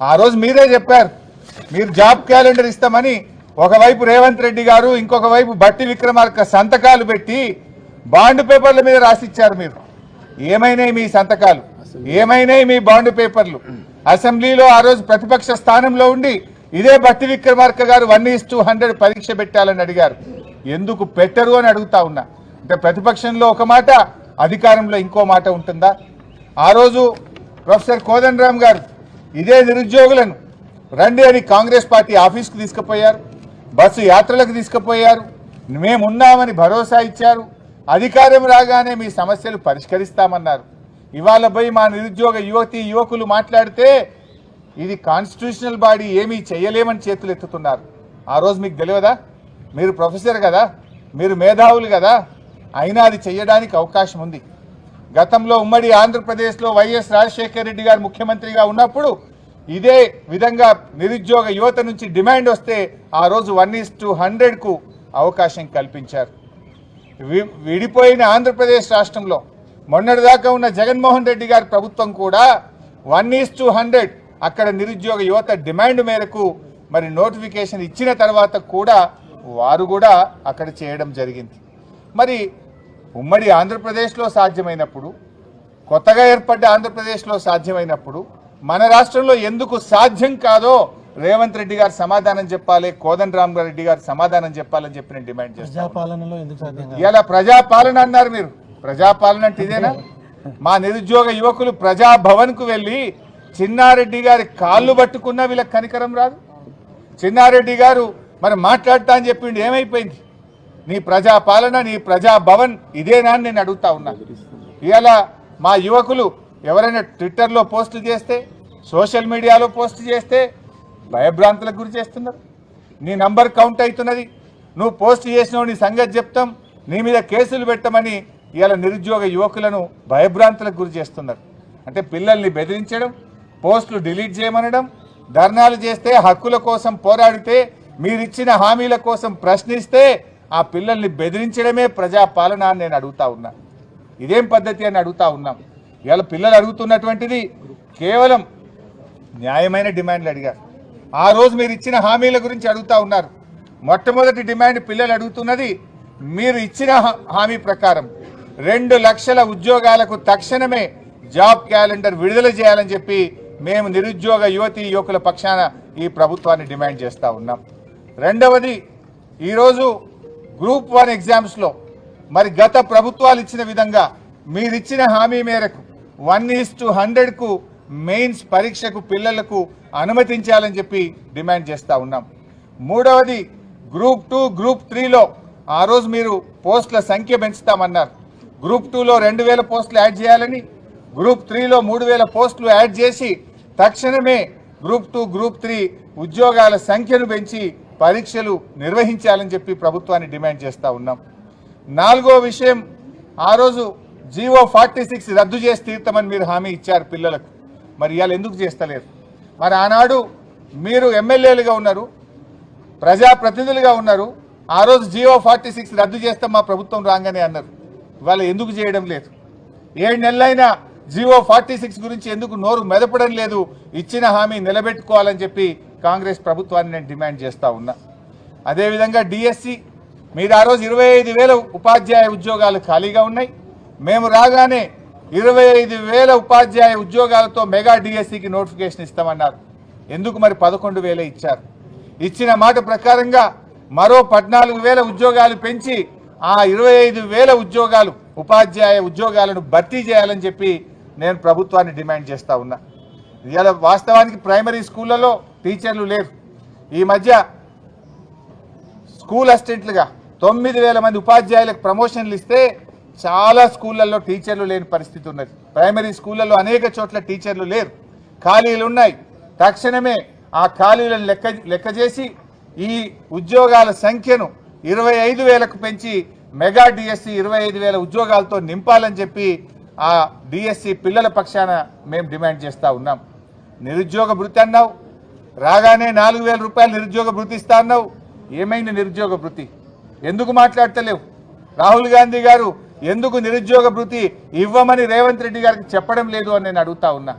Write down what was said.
ఆ రోజు మీరే చెప్పారు మీరు జాబ్ క్యాలెండర్ ఇస్తామని ఒకవైపు రేవంత్ రెడ్డి గారు ఇంకొక వైపు బట్టి విక్రమార్క సంతకాలు పెట్టి బాండ్ పేపర్ల మీద రాసిచ్చారు మీరు. ఏమైనాయి మీ సంతకాలు? ఏమైనాయి మీ బాండ్ పేపర్లు? అసెంబ్లీలో ఆ రోజు ప్రతిపక్ష స్థానంలో ఉండి ఇదే బట్టి విక్రమార్క గారు వన్ ఈస్ టూ హండ్రెడ్ పరీక్ష పెట్టాలని అడిగారు. ఎందుకు పెట్టరు అని అడుగుతా ఉన్నా. అంటే ప్రతిపక్షంలో ఒక మాట అధికారంలో ఇంకో మాట ఉంటుందా? ఆ రోజు ప్రొఫెసర్ కోదండరామ్ గారు ఇదే నిరుద్యోగులను. రండి అని కాంగ్రెస్ పార్టీ ఆఫీస్కు తీసుకుపోయారు. బస్సు యాత్రలకు తీసుకుపోయారు. మేమున్నామని భరోసా ఇచ్చారు. అధికారం రాగానే మీ సమస్యలు పరిష్కరిస్తామన్నారు. ఇవాళ పోయి మా నిరుద్యోగ యువతి యువకులు మాట్లాడితే ఇది కాన్స్టిట్యూషనల్ బాడీ ఏమీ చేయలేమని చేతులు ఎత్తుతున్నారు. ఆ రోజు మీకు తెలియదా? మీరు ప్రొఫెసర్ కదా. మీరు మేధావులు కదా. అయినా అది చేయడానికి అవకాశం ఉంది. గతంలో ఉమ్మడి ఆంధ్రప్రదేశ్లో వైఎస్ రాజశేఖర రెడ్డి గారు ముఖ్యమంత్రిగా ఉన్నప్పుడు ఇదే విధంగా నిరుద్యోగ యువత నుంచి డిమాండ్ వస్తే ఆ రోజు వన్ ఈస్ టు హండ్రెడ్కు అవకాశం కల్పించారు. విడిపోయిన ఆంధ్రప్రదేశ్ రాష్ట్రంలో మొన్నటిదాకా ఉన్న జగన్మోహన్ రెడ్డి గారి ప్రభుత్వం కూడా వన్ ఈస్ టు హండ్రెడ్ అక్కడ నిరుద్యోగ యువత డిమాండ్ మేరకు మరి నోటిఫికేషన్ ఇచ్చిన తర్వాత కూడా వారు కూడా అక్కడ చేయడం జరిగింది. మరి ఉమ్మడి ఆంధ్రప్రదేశ్లో సాధ్యమైనప్పుడు కొత్తగా ఏర్పడ్డ ఆంధ్రప్రదేశ్లో సాధ్యమైనప్పుడు మన రాష్ట్రంలో ఎందుకు సాధ్యం కాదో రేవంత్ రెడ్డి గారు సమాధానం చెప్పాలి కోదండరామ్ రెడ్డి గారు సమాధానం చెప్పాలని చెప్పి నేను డిమాండ్ చేస్తాను ఇలా ప్రజాపాలన అన్నారు మీరు. ప్రజాపాలన అంటే ఇదేనా? మా నిరుద్యోగ యువకులు ప్రజాభవన్కు వెళ్ళి చిన్నారెడ్డి గారి కాళ్ళు పట్టుకున్నా వీళ్ళకి కనికరం రాదు? చిన్నారెడ్డి గారు మరి మాట్లాడతా అని చెప్పిండు ఏమైపోయింది? నీ ప్రజాపాలన నీ ప్రజాభవన్ ఇదేనా అని నేను అడుగుతా ఉన్నా. ఇవాళ మా యువకులు ఎవరైనా ట్విట్టర్లో పోస్ట్ చేస్తే సోషల్ మీడియాలో పోస్ట్ చేస్తే భయభ్రాంతులకు గురి చేస్తున్నారు. నీ నంబర్ కౌంట్ అవుతున్నది. నువ్వు పోస్ట్ చేసినావు నీ సంగతి చెప్తాం. నీ మీద కేసులు పెట్టమని ఇవాళ నిరుద్యోగ యువకులను భయభ్రాంతులకు గురి చేస్తున్నారు. అంటే పిల్లల్ని బెదిరించడం పోస్టులు డిలీట్ చేయమనడం ధర్నాలు చేస్తే హక్కుల కోసం పోరాడితే మీరిచ్చిన హామీల కోసం ప్రశ్నిస్తే ఆ పిల్లల్ని బెదిరించడమే ప్రజాపాలన అని నేను అడుగుతా ఉన్నా. ఇదేం పద్ధతి అని అడుగుతా ఉన్నాం. ఇవాళ పిల్లలు అడుగుతున్నటువంటిది కేవలం న్యాయమైన డిమాండ్లు అడిగారు. ఆ రోజు మీరు ఇచ్చిన హామీల గురించి అడుగుతా ఉన్నారు. మొట్టమొదటి డిమాండ్ పిల్లలు అడుగుతున్నది మీరు ఇచ్చిన హా- హామీ ప్రకారం రెండు లక్షల ఉద్యోగాలకు తక్షణమే జాబ్ క్యాలెండర్ విడుదల చేయాలని చెప్పి మేము నిరుద్యోగ యువతి యువకుల పక్షాన ఈ ప్రభుత్వాన్ని డిమాండ్ చేస్తూ ఉన్నాం. రెండవది ఈరోజు గ్రూప్ వన్ ఎగ్జామ్స్లో మరి గత ప్రభుత్వాలు ఇచ్చిన విధంగా మీరిచ్చిన హామీ మేరకు వన్ ఈస్ టు హండ్రెడ్కు మెయిన్స్ పరీక్షకు పిల్లలకు అనుమతించాలని చెప్పి డిమాండ్ చేస్తా ఉన్నాం. మూడవది గ్రూప్ టూ గ్రూప్ త్రీలో ఆ రోజు మీరు పోస్టుల సంఖ్య పెంచుతామన్నారు. గ్రూప్ టూలో రెండు వేల పోస్టులు యాడ్ చేయాలని గ్రూప్ త్రీలో మూడు వేల పోస్టులు యాడ్ చేసి తక్షణమే గ్రూప్ టూ గ్రూప్ త్రీ ఉద్యోగాల సంఖ్యను పెంచి పరీక్షలు నిర్వహించాలని చెప్పి ప్రభుత్వాన్ని డిమాండ్ చేస్తూ ఉన్నాం. నాలుగో విషయం ఆ రోజు జీవో ఫార్టీ సిక్స్ రద్దు చేసి తీర్థమని మీరు హామీ ఇచ్చారు పిల్లలకు. మరి ఇవాళ ఎందుకు చేస్తలేరు? మరి ఆనాడు మీరు ఎమ్మెల్యేలుగా ఉన్నారు ప్రజాప్రతినిధులుగా ఉన్నారు ఆ రోజు జీవో ఫార్టీ సిక్స్ రద్దు చేస్తాం మా ప్రభుత్వం రాగానే అన్నారు. ఇవాళ ఎందుకు చేయడం లేదు? ఏడు నెలలైనా జీవో ఫార్టీ సిక్స్ గురించి ఎందుకు నోరు మెదపడం లేదు? ఇచ్చిన హామీ నిలబెట్టుకోవాలని చెప్పి కాంగ్రెస్ ప్రభుత్వాన్ని నేను డిమాండ్ చేస్తూ ఉన్నా. అదేవిధంగా డిఎస్సి మీరు ఆ రోజు ఇరవై ఐదు వేల ఉపాధ్యాయ ఉద్యోగాలు ఖాళీగా ఉన్నాయి. మేము రాగానే ఇరవై ఐదు వేల ఉపాధ్యాయ ఉద్యోగాలతో మెగా డిఎస్సికి నోటిఫికేషన్ ఇస్తామన్నారు. ఎందుకు మరి పదకొండు వేలే ఇచ్చారు? ఇచ్చిన మాట ప్రకారంగా మరో పద్నాలుగు వేల ఉద్యోగాలు పెంచి ఆ ఇరవై ఐదు వేల ఉద్యోగాలు ఉపాధ్యాయ ఉద్యోగాలను భర్తీ చేయాలని చెప్పి నేను ప్రభుత్వాన్ని డిమాండ్ చేస్తూ ఉన్నా. ఇవాళ వాస్తవానికి ప్రైమరీ స్కూళ్ళలో టీచర్లు లేరు. ఈ మధ్య స్కూల్ అసిస్టెంట్లుగా తొమ్మిది వేల మంది ఉపాధ్యాయులకు ప్రమోషన్లు ఇస్తే చాలా స్కూళ్ళల్లో టీచర్లు లేని పరిస్థితి ఉన్నది. ప్రైమరీ స్కూళ్ళల్లో అనేక చోట్ల టీచర్లు లేరు. ఖాళీలు ఉన్నాయి. తక్షణమే ఆ ఖాళీలను లెక్క లెక్క చేసి ఈ ఉద్యోగాల సంఖ్యను ఇరవై ఐదు వేలకు పెంచి మెగా డిఎస్సి ఇరవై ఐదు వేల ఉద్యోగాలతో నింపాలని చెప్పి ఆ డిఎస్సి పిల్లల పక్షాన మేము డిమాండ్ చేస్తూ ఉన్నాం. నిరుద్యోగ భృతి అన్నావు. రాగానే నాలుగు వేల రూపాయలు నిరుద్యోగ భృతి ఇస్తా అన్నావు. ఏమైంది నిరుద్యోగ భృతి? ఎందుకు మాట్లాడతలేవు? రాహుల్ గాంధీ గారు ఎందుకు నిరుద్యోగ భృతి ఇవ్వమని రేవంత్ రెడ్డి గారికి చెప్పడం లేదు అని నేను అడుగుతా ఉన్నా.